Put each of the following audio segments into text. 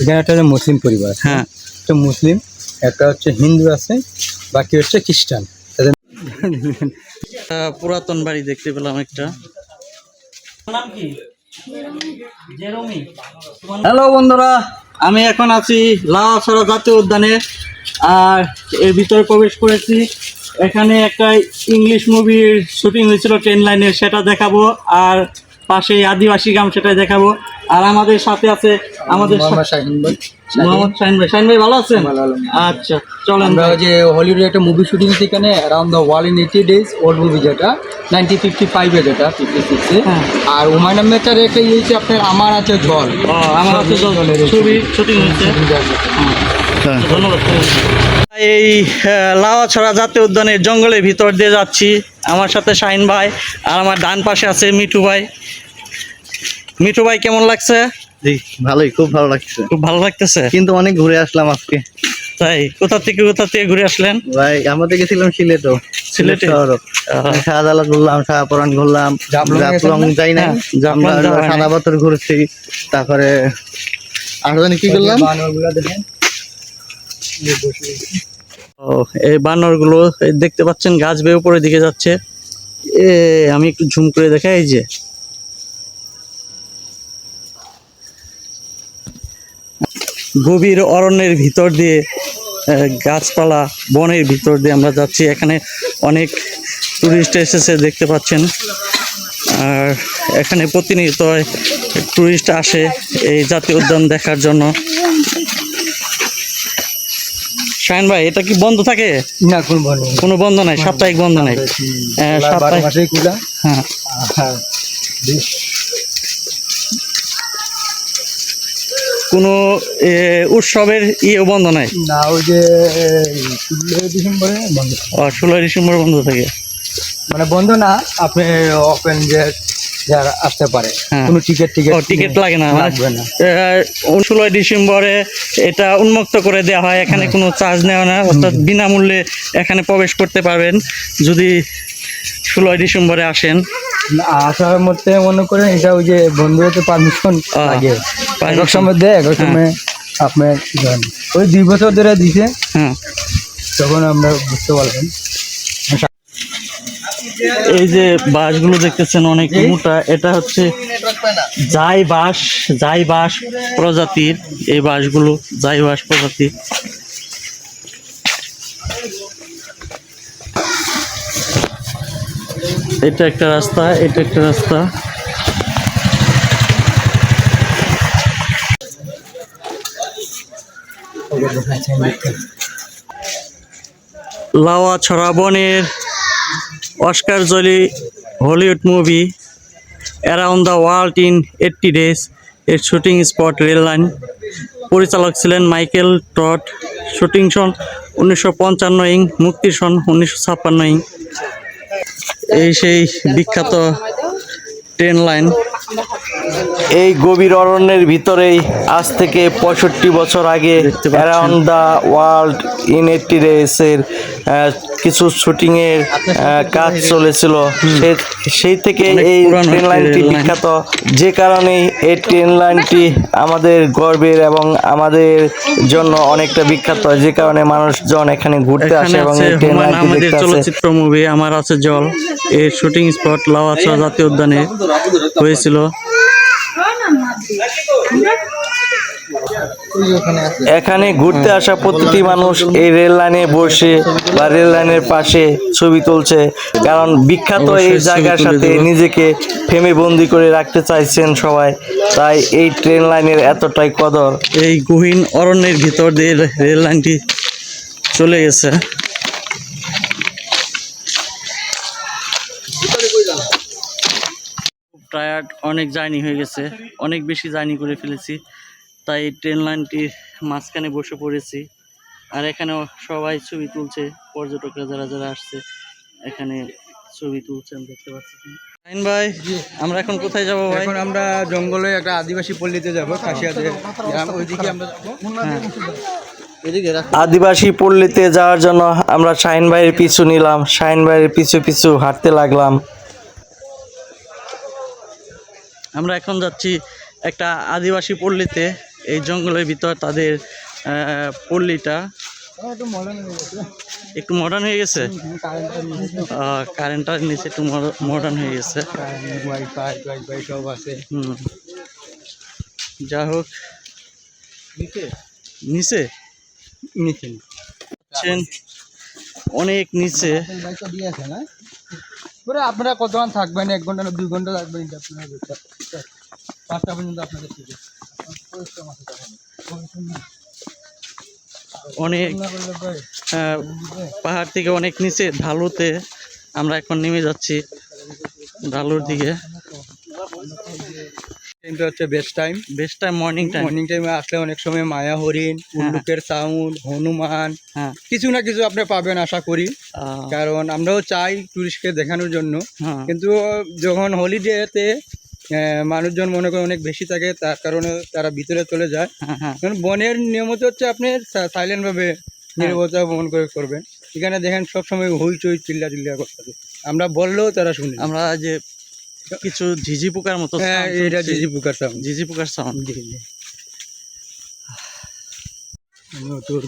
এখানে একটা মুসলিম পরিবার। হ্যাঁ। একটা মুসলিম একটা হচ্ছে হিন্দু আছে বাকি হচ্ছে খ্রিস্টান। একটা পুরাতন বাড়ি দেখতে পেলাম একটা। হ্যালো বন্ধুরা আমি এখন আছি লাউছড়া জাতীয় উদ্যানে আর এর ভিতরে প্রবেশ করেছি। এখানে একটা ইংলিশ মুভির শুটিং হয়েছিল ট্রেন লাইনের সেটা দেখাবো। আর পাশে আদিবাসী গ্রাম সেটা দেখাবো। আর আমাদের সাথে আছে আমাদের মোহাম্মদ শাহিন ভাই। শাহিন ভাই। ভালো আছেন। আচ্ছা চলেন আমরা যে একটা মুভি শুটিং হচ্ছে এখানে around the world in eighty days old movie যেটা নাইনটিন ফিফটি ফাইভে যেটা ফিফটি সিক্সে হ্যাঁ। আর হুমায়ুন আহমেদটার একটা ইয়ে হচ্ছে আপনার আমার আছে জল। আমার তো ছবি শুটিং হচ্ছে। ধন্যবাদ এই লাওয়াছড়া জাতীয় উদ্যানের জঙ্গলের ভিতর দিয়ে যাচ্ছি। আমার সাথে শাহিন ভাই আর আমার ডান পাশে আছে মিঠু ভাই। মিঠু ভাই কেমন লাগছে? জি ভালোই খুব ভালো লাগছে। খুব ভালো লাগতেছে? কিন্তু অনেক ঘুরে আসলাম আজকে। তাই কোথা থেকে কোথা থেকে ঘুরে আসলেন? ভাই আমরা গেছিলাম সিলেটও। সিলেটে? শহরও। আহ, শাহজালাল ঘুরলাম শাহপুরান ঘুরলাম জাফলং গেছেন জাফলং না? যাই না হ্যাঁ। সাদা পাথর ঘুরেছি তারপরে আর কি করলাম? ও, এই বানরগুলো দেখতে পাচ্ছেন, গাছ বেয়ে উপরের দিকে যাচ্ছে। এ, আমি একটু ঝুম করে দেখাই, এই যে। গভীর অরণ্যের ভিতর দিয়ে গাছপালা, বনের ভিতর দিয়ে আমরা যাচ্ছি। এখানে অনেক টুরিস্ট এসেছে, দেখতে পাচ্ছেন। আর এখানে প্রতিনিয়ত টুরিস্ট আসে এই জাতীয় উদ্যান দেখার জন্য। শাহিন ভাই এটা কি বন্ধ থাকে? না কোন বন্ধ কোনো বন্ধ নাই? সাপ্তাহিক বন্ধ নাই? সাপ্তাহিক মাসেই খোলা। হ্যাঁ। কোনো উৎসবের ইয়ে বন্ধ নাই? না ওই যে ষোলোই ডিসেম্বরে বন্ধ ষোলোই ডিসেম্বর বন্ধ থাকে। মানে বন্ধ না আপনি ওপেন যে যারা আসতে পারে হ্যাঁ। কোনো টিকিট টিকিট টিকিট লাগে না মানে লাগবে না। ষোলোই ডিসেম্বরে এটা উন্মুক্ত করে দেওয়া হয় এখানে কোনো চার্জ নেওয়া না অর্থাৎ বিনামূল্যে এখানে প্রবেশ করতে পারবেন যদি ষোলোই ডিসেম্বরে আসেন। আসার মধ্যে মনে করেন এটা ওই যে বন্ধু হতে পারমিশন লাগে। এক সময় দেয় এক সময় আপনার ওই দুই বছর ধরে দিছে। হ্যাঁ। তখন আমরা বুঝতে পারবেন এই যে বাঁশগুলো দেখতেছেন অনেক মোটা এটা হচ্ছে জাই বাঁশ জাই বাঁশ প্রজাতির। এই বাঁশগুলো জাই বাঁশ প্রজাতির এটা একটা রাস্তা এটা একটা রাস্তা। লাওয়া ছড়া বনের Oscar Jolly, Hollywood movie, around the world in eighty days, এর শুটিং স্পট রেল লাইন। পরিচালক ছিলেন মাইকেল টট শুটিং সন উনিশশো পঞ্চান্ন ইং মুক্তি সন উনিশশো ছাপ্পান্ন ইং। এই সেই বিখ্যাত ট্রেন লাইন। এই গভীর অরণ্যের ভিতরেই আজ থেকে পঁয়ষট্টি বছর আগে। Around the world in eighty রেসের কিছু শুটিংয়ের কাজ চলেছিল। সেই থেকে এই ট্রেন লাইনটি বিখ্যাত। যে কারণে এই ট্রেন লাইনটি আমাদের গর্বের এবং আমাদের জন্য অনেকটা বিখ্যাত। যে কারণে মানুষজন এখানে ঘুরতে আসে এবং এই ট্রেন হুমায়ুন লাইনটি দেখতে আসে। চলচ্চিত্র মুভি আমার আছে জল। এর শুটিং স্পট লাওয়াচা জাতীয় উদ্যানে। হয়েছিল। এখানে ঘুরতে আসা প্রতিটি মানুষ এই রেল লাইনে বসে বা রেল লাইনের পাশে ছবি তুলছে কারণ বিখ্যাত এই জায়গার সাথে নিজেকে ফেমে বন্দি করে রাখতে চাইছেন সবাই তাই এই ট্রেন লাইনের এতটাই কদর। এই গহীন অরণ্যের ভিতর দিয়ে রেল লাইনটি চলে গেছে। টায়ার্ড অনেক জার্নি হয়ে গেছে। অনেক বেশি জার্নি করে ফেলেছি। তাই ট্রেন লাইনটির মাঝখানে বসে পড়েছি। আর এখানেও সবাই ছবি তুলছে। পর্যটকরা যারা যারা আসছে এখানে ছবি তুলছেন দেখতে পাচ্ছেন আইন ভাই আমরা এখন কোথায় যাব ভাই? এখন আমরা জঙ্গলে একটা আদিবাসী পল্লীতে যাব খাসিয়াতে ওইদিকে আমরা যাব আদিবাসী পল্লীতে যাওয়ার জন্য আমরা শাহিন ভাইয়ের পিছু নিলাম। শাহিন ভাইয়ের পিছু পিছু হাঁটতে লাগলাম। আমরা এখন যাচ্ছি একটা আদিবাসী পল্লীতে। এই জঙ্গলের ভিতর তাদের পল্লীটা। একটু মডার্ন হয়ে গেছে? একটু মডার্ন হয়ে গেছে কারেন্টটার নিচে একটু মডার্ন হয়ে গেছে। সব আছে হুম। যা হোক। নিচে? নিচে? নিচে। অনেক নিচে। বাইকটা দিয়ে আছে না পুরো আপনারা কতক্ষণ থাকবেন? এক ঘণ্টা না দুই ঘণ্টা থাকবেন পাঁচটা পর্যন্ত আপনাদের না অনেক করলে পাহাড় থেকে অনেক নিচে ঢালুতে আমরা এখন নেমে যাচ্ছি। ঢালুর দিকে। কিন্তু হচ্ছে best time best time morning time morning টাইমে আসলে অনেক সময় মায়া হরিণ উল্লুকের সাউন্ড হনুমান হ্যাঁ। কিছু না কিছু আপনি পাবেন আশা করি। কারণ আমরাও চাই টুরিস্টকে দেখানোর জন্য। হ্যাঁ। কিন্তু যখন হলিডেতে মানুষজন মনে করে অনেক বেশি থাকে তার কারণে তারা ভিতরে চলে যায়। হ্যাঁ হ্যাঁ। কারণ বনের নিয়মত হচ্ছে আপনি সাইলেন্ট ভাবে নিরবতা বহন করে করবেন। এখানে দেখেন সবসময় হইচই চিল্লা চিল্লা করতে আমরা বললেও তারা শুনে। আমরা যে কিছু ঝিঝি পোকার মতো হ্যাঁ এটা। জিজি পুকার সাউন্ড ঝিঝি পোকার সাউন্ড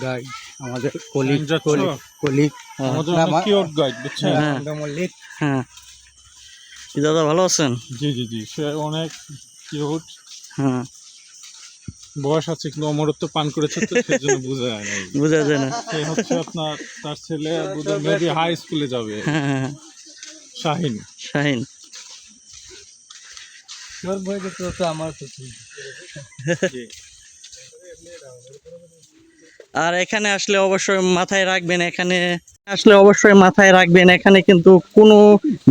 গাইড আমাদের কলিগ কলিগ কলিগ হ্যাঁ। মল্লিক হ্যাঁ। দাদা ভালো আছেন? জি জি জি। সে অনেক কিউট হ্যাঁ। বয়স আছে কিন্তু অমরত্ব পান করেছে তো সেজন্য বোঝা যায় না। বোঝা যায় না। সে হচ্ছে আপনার তার ছেলে মেবি হাই স্কুলে যাবে। হ্যাঁ। শাহিন। শাহিন। তো আমার আর এখানে আসলে অবশ্যই মাথায় রাখবেন, এখানে আসলে অবশ্যই মাথায় রাখবেন, এখানে কিন্তু কোনো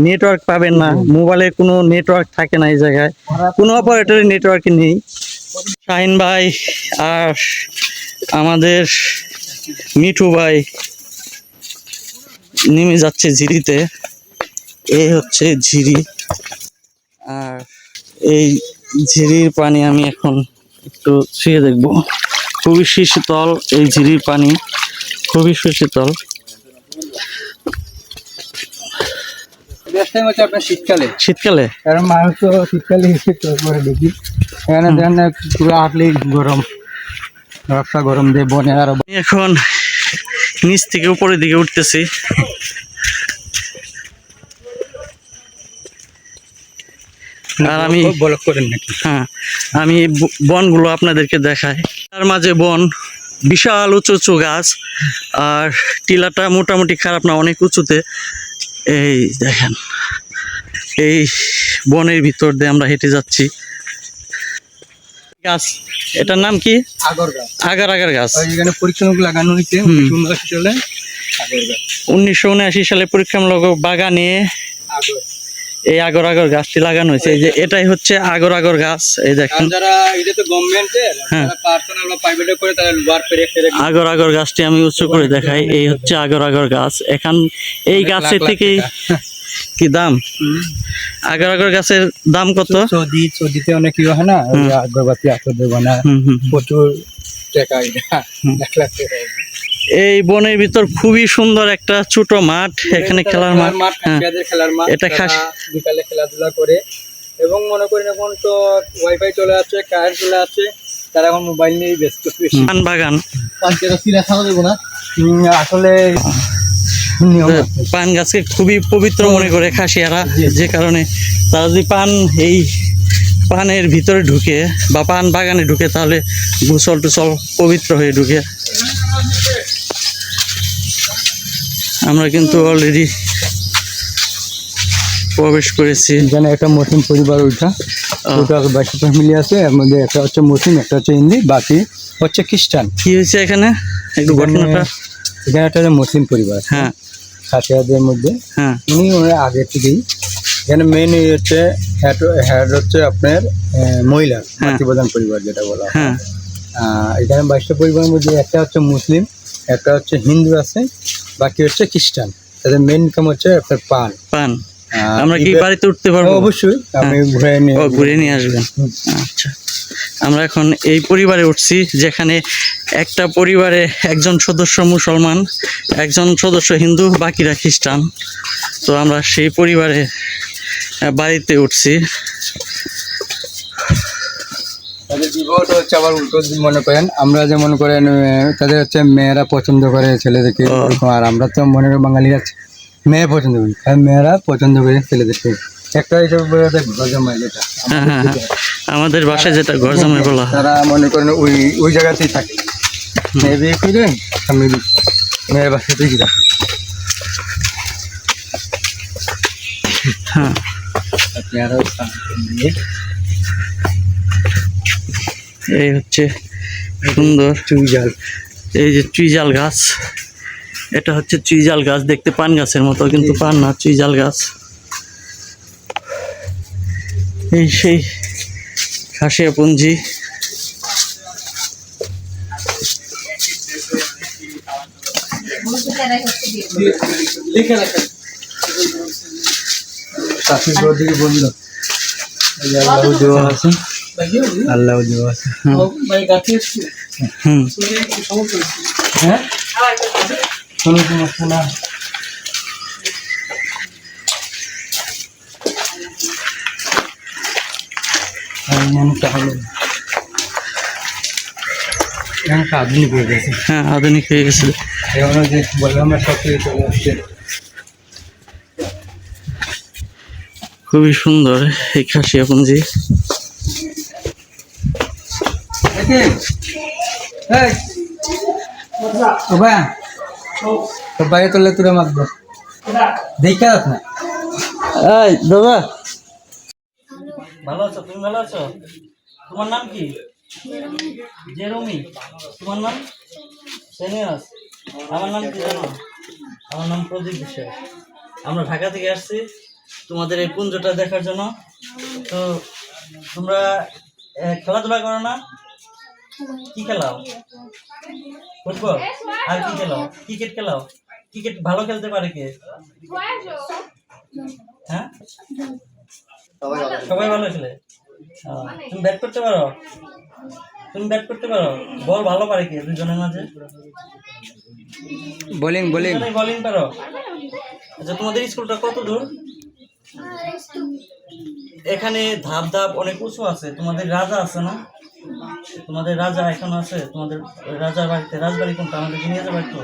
নেটওয়ার্ক পাবেন না। মোবাইলে কোনো নেটওয়ার্ক থাকে না এই জায়গায়। কোনো অপারেটরের নেটওয়ার্ক নেই। শাহিন ভাই আর আমাদের মিঠু ভাই নেমে যাচ্ছে ঝিরিতে। এই হচ্ছে ঝিরি। আর এই ঝিরির পানি আমি এখন একটু ছুঁয়ে দেখব। খুবই শীতল এই ঝিরির পানি খুবই সুশীতল। শীতকালে। শীতকালে? কারণ মানুষ তো শীতকালে করে দেখি। এখানে পুরো গরম। গরম দিয়ে বনে আরও এখন নিচ থেকে উপরের দিকে উঠতেছি। আর আমি বলক করেন নাকি? হ্যাঁ আমি বনগুলো আপনাদেরকে দেখাই। তার মাঝে বন বিশাল উঁচু উঁচু গাছ আর টিলাটা মোটামুটি খারাপ না অনেক উঁচুতে। এই দেখেন এই বনের ভিতর দিয়ে আমরা হেঁটে যাচ্ছি। গাছ এটার নাম কি? আগর গাছ। আগার আগার গাছ। এখানে লাগানো হয়েছে উনিশশো উনআশি সালে। পরীক্ষামূলক বাগানে আগর। এই আগর আগর গাছটি লাগানো হয়েছে। এই যে এটাই হচ্ছে আগর আগর গাছ। এই দেখেন হ্যাঁ। আগর আগর গাছটি আমি উচ্চ করে দেখাই। এই হচ্ছে আগর আগর গাছ। এখান এই গাছের থেকেই কি দাম? আগর আগর গাছের দাম কত? সৌদি সৌদিতে অনেক ইয়ে হয় না? আগরবাতি আতর দেবো না। প্রচুর টাকা এক লাখ টাকা। এই বনের ভিতর খুবই সুন্দর একটা ছোট মাঠ এখানে খেলার মাঠ হ্যাঁ। খেলার মাঠ এটা খাস- বিকালে খেলাধুলা করে। এবং মনে করেন এখন তো ওয়াইফাই চলে আসছে কারেন্ট চলে আসছে তারা এখন মোবাইল নিয়েই ব্যস্ত বেশি। পান বাগান। আসলে পান গাছকে খুবই পবিত্র মনে করে খাসিয়ারা যে কারণে তারা যদি পান এই পানের ভিতরে ঢুকে বা পান বাগানে ঢুকে তাহলে গুসল টুসল পবিত্র হয়ে ঢুকে। আমরা কিন্তু অলরেডি প্রবেশ করেছি। এখানে একটা মুসলিম পরিবার ওইটা। ওইটা বাইশটা ফ্যামিলি আছে এর মধ্যে একটা হচ্ছে মুসলিম একটা হচ্ছে হিন্দি বাকি হচ্ছে খ্রিস্টান। কি হয়েছে এখানে? একটু ঘটনাটা। এখানে একটা মুসলিম পরিবার। হ্যাঁ। খাসিয়াদের মধ্যে। হ্যাঁ। উনি ওনার আগে থেকেই। এখানে মেন হচ্ছে হেড হেড হচ্ছে আপনার মহিলা মাতৃপ্রধান পরিবার যেটা বলা হ্যাঁ। এখানে বাইশটা পরিবারের মধ্যে একটা হচ্ছে মুসলিম একটা হচ্ছে হিন্দু আছে। বাকি হচ্ছে খ্রিস্টান। তাদের মেন ইনকাম হচ্ছে আপনার পান। পান। আমরা কি বাড়িতে উঠতে পারব অবশ্যই। আমি ঘুরে নিয়ে ঘুরে নিয়ে আসবেন। আচ্ছা। আমরা এখন এই পরিবারে উঠছি যেখানে একটা পরিবারে একজন সদস্য মুসলমান একজন সদস্য হিন্দু বাকিরা খ্রিস্টান। তো আমরা সেই পরিবারে বাড়িতে উঠছি। তাদের হচ্ছে আবার উল্টো মনে করেন। আমরা যে মনে করেন তাদের হচ্ছে মেয়েরা পছন্দ করে ছেলেদেরকে আর আমরা তো মনে করি বাঙালিরা মেয়ে পছন্দ করি। আর মেয়েরা পছন্দ করে ছেলেদেরকে। একটা হিসেবে বলে দেয় যেটা। হ্যাঁ হ্যাঁ হ্যাঁ। আমাদের বাসায় যেটা ঘর জামাই বলা তারা মনে করেন ওই ওই জায়গাতেই থাকে। মেয়ে বিয়ে করে বিয়ে- মেয়ের বাসাতেই থাকে হ্যাঁ। আপনি এই হচ্ছে সুন্দর চুইজাল এই যে চুইজাল গাছ। এটা হচ্ছে চুইজাল গাছ দেখতে পান গাছের মতো কিন্তু পান না চুইজাল গাছ। এই সেই খাসিয়া পুঞ্জি। দেওয়া আছে। আল্লাহ হ্যাঁ আধুনিক হয়ে গেছে। হ্যাঁ আধুনিক হয়ে গেছে। এখনও যে বললাম না সব কিছু চলে আসছে। খুবই সুন্দর এই খাসিয়া এই। তোলে দেখে না। এই দাদা। ভালো আছো? তুমি ভালো আছো? তোমার নাম কি? জেরমি। তোমার নাম? সেনিয়াস। আমার নাম কি জানো? আমার নাম প্রদীপ বিশ্বাস। আমরা ঢাকা থেকে আসছি তোমাদের এই পুঞ্জটা দেখার জন্য। তো তোমরা খেলাধুলা করো না? কি খেলাও? ফুটবল? আর কি খেলাও? ক্রিকেট খেলাও? ক্রিকেট ভালো খেলতে পারে কে? হ্যাঁ? সবাই ভালো খেলে। তুমি ব্যাট করতে পারো? তুমি ব্যাট করতে পারো? বল ভালো পারে কে দুজনের মাঝে? বোলিং বোলিং বোলিং পারো? আচ্ছা তোমাদের স্কুলটা কত দূর? এখানে ধাপ ধাপ অনেক উঁচু আছে। তোমাদের রাজা আছে না? তোমাদের রাজা এখন আছে তোমাদের রাজার বাড়িতে রাজবাড়ি কোনটা? আমাদেরকে নিয়ে যাবে একটু।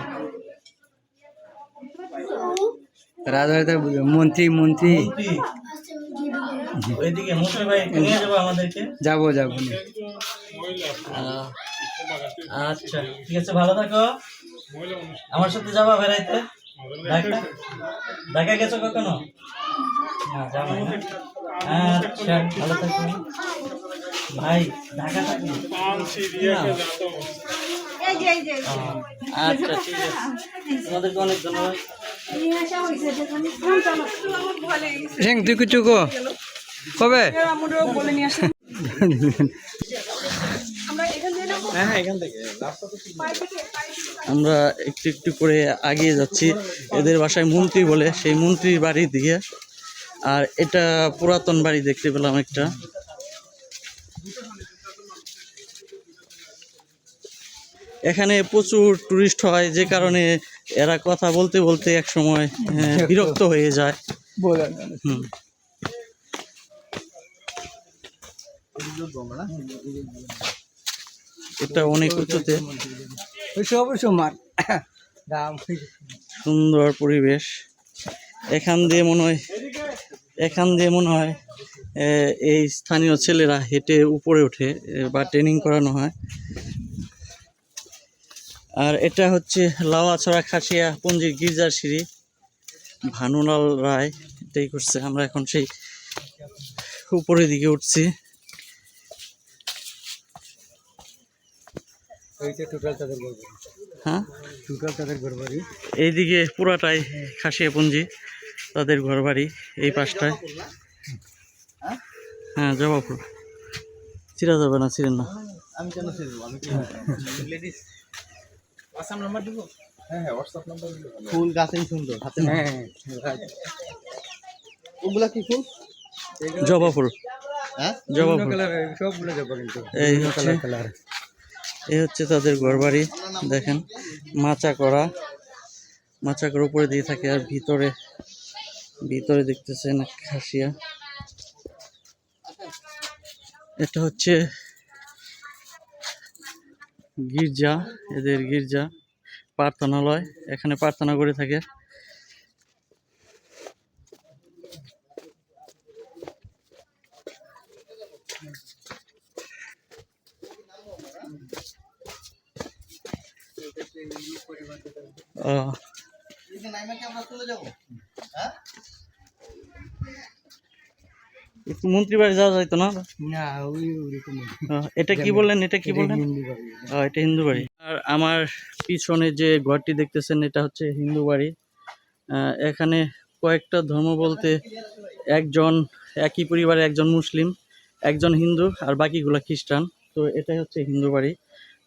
রাজবাড়িতে মন্ত্রী মন্ত্রী। ওইদিকে মন্ত্রী বাড়িতে নিয়ে যাব আমাদেরকে। যাব যাব। আচ্ছা ঠিক আছে ভালো থাকো। আমার সাথে যাবা বেড়াইতে? ঢাকা ঢাকা গেছো কখনো? না হ্যাঁ? আচ্ছা ভালো থাকো। ভাই ঢাকা থাকি আচ্ছা ঠিক আছে। তোমাদেরকে অনেক ধন্যবাদ। তুই কিছু কো। কবে? আমরা একটু একটু করে আগিয়ে যাচ্ছি। এদের বাসায় মন্ত্রী বলে সেই মন্ত্রীর বাড়ির দিকে। আর এটা পুরাতন বাড়ি দেখতে পেলাম একটা। এখানে প্রচুর টুরিস্ট হয় যে কারণে এরা কথা বলতে বলতে এক সময় বিরক্ত। হয়ে যায়। হুম। এটা অনেক উঁচুতে। সুন্দর পরিবেশ। এখান দিয়ে মনে হয় এখান দিয়ে মনে হয় এই স্থানীয় ছেলেরা হেঁটে উপরে ওঠে বা ট্রেনিং করানো হয়। আর এটা হচ্ছে লাওয়া লাওয়াছড়া খাসিয়া পঞ্জির গির্জার সিঁড়ি। ভানুলাল রায় এটাই করছে। আমরা এখন সেই উপরের দিকে উঠছি। হ্যাঁ? এইদিকে পুরাটাই খাসিয়া পুঞ্জি তাদের ঘর বাড়ি এই পাশটায়। হ্যাঁ জবাপুর চিরা যাবে না চিরেন না। আমি কেন হোয়াটসঅ্যাপ নাম্বার দেবো? হ্যাঁ হ্যাঁ হোয়াটসঅ্যাপ নাম্বার ফুল গাছেই সুন্দর হাতে হ্যাঁ ওগুলা কি ফুল? হ্যাঁ? সবগুলো যাব কিন্তু। এই হচ্ছে এই হচ্ছে তাদের ঘর বাড়ি দেখেন মাচা করা। মাচা করে উপরে দিয়ে থাকে আর ভিতরে ভিতরে দেখতেছেন খাসিয়া। এটা হচ্ছে গির্জা এদের গির্জা প্রার্থনালয় এখানে প্রার্থনা করে থাকে। ও একটু মন্ত্রী বাড়ি যাওয়া যাইতো না? না ওই এটা কি বললেন? এটা কি বললেন? এটা হিন্দু বাড়ি। আর আমার পিছনে যে ঘরটি দেখতেছেন এটা হচ্ছে হিন্দু বাড়ি। এখানে কয়েকটা ধর্ম বলতে একজন একই পরিবারে একজন মুসলিম একজন হিন্দু আর বাকিগুলো খ্রিস্টান। তো এটাই হচ্ছে হিন্দু বাড়ি।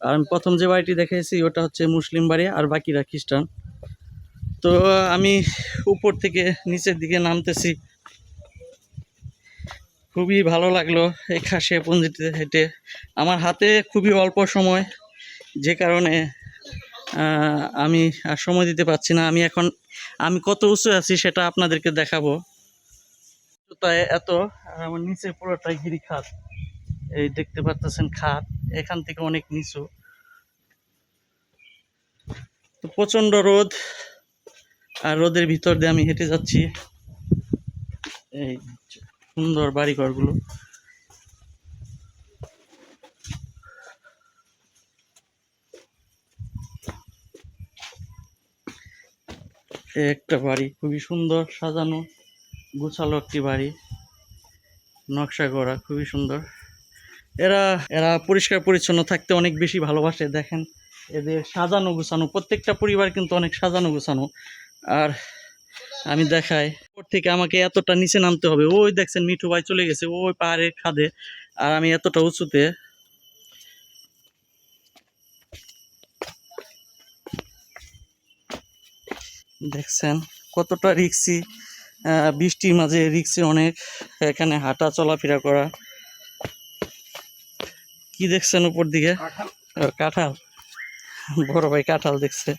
আর আমি প্রথম যে বাড়িটি দেখেছি ওটা হচ্ছে মুসলিম বাড়ি আর বাকিরা খ্রিস্টান। তো আমি উপর থেকে নিচের দিকে নামতেছি। খুবই ভালো লাগল এই খাসিয়া পঞ্জিতে হেঁটে। আমার হাতে খুবই অল্প সময়, যে কারণে আমি আর সময় দিতে পারছি না। আমি এখন, আমি কত উঁচু আছি সেটা আপনাদেরকে দেখাবো। তাই এত আর আমার নিচে পুরোটাই গিরি খাত এই দেখতে পাচ্ছেন খাত এখান থেকে অনেক নিচু। তো প্রচণ্ড রোদ, আর রোদের ভিতর দিয়ে আমি হেঁটে যাচ্ছি। এই সুন্দর বাড়িঘরগুলো। এ একটা বাড়ি, খুবই সুন্দর সাজানো, গোছালো একটি বাড়ি। নকশা করা, খুবই সুন্দর। এরা এরা পরিষ্কার পরিচ্ছন্ন থাকতে অনেক বেশি ভালোবাসে, দেখেন। এদের সাজানো গোছানো, প্রত্যেকটা পরিবার কিন্তু অনেক সাজানো গোছানো। আর আমি দেখাই। উপর থেকে আমাকে এতটা নিচে নামতে হবে। ওই দেখছেন মিঠু ভাই চলে গেছে ওই পাহাড়ের খাদে। আর আমি এতটা উঁচুতে। দেখছেন কতটা রিক্সি আহ, বৃষ্টির মাঝে রিক্সি অনেক এখানে হাঁটা চলাফেরা করা। কি দেখছেন উপর দিকে? কাঁঠাল। বড় ভাই কাঁঠাল দেখছে।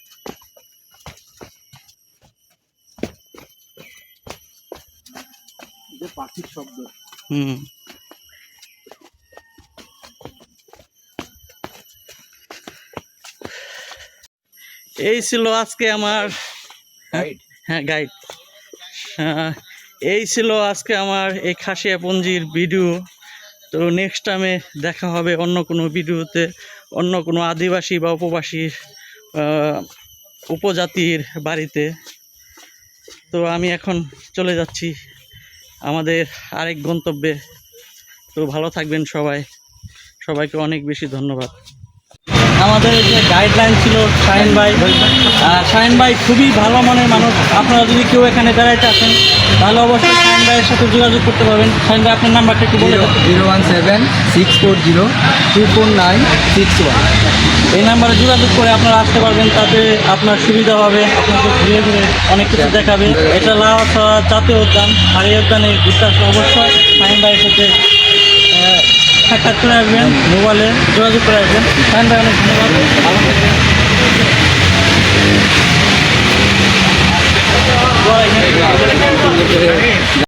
পাখির শব্দ। হুম। এই ছিল আজকে আমার হ্যাঁ গাইড এই ছিল আজকে আমার এই খাসিয়া পঞ্জির ভিডিও তো নেক্সট টাইমে দেখা হবে অন্য কোনো ভিডিওতে অন্য কোনো আদিবাসী বা উপবাসীর উপজাতির বাড়িতে। তো আমি এখন চলে যাচ্ছি। আমাদের আরেক গন্তব্যে। তো ভালো থাকবেন সবাই। সবাইকে অনেক বেশি ধন্যবাদ। আমাদের যে গাইডলাইন ছিল শাহিন ভাই শাহিন ভাই খুবই ভালো মনের মানুষ। আপনারা যদি কেউ এখানে বেড়াইতে আসেন তাহলে অবশ্যই শাহিন ভাইয়ের সাথে যোগাযোগ করতে পারবেন। শাহিন ভাই আপনার নাম্বারটা একটু বলে zero one seven six four zero two four nine six one. এই নাম্বারে যোগাযোগ করে আপনারা আসতে পারবেন তাতে আপনার সুবিধা হবে আপনাকে ঘুরে ঘুরে অনেক কিছু দেখাবে। এটা লাউছড়া জাতীয় উদ্যান আর এই উদ্যানে ঘুরতে আসলে অবশ্যই শাহিন ভাইয়ের সাথে সাক্ষাৎ করে আসবেন মোবাইলে যোগাযোগ করে আসবেন। শাহিন অনেক ধন্যবাদ ভালো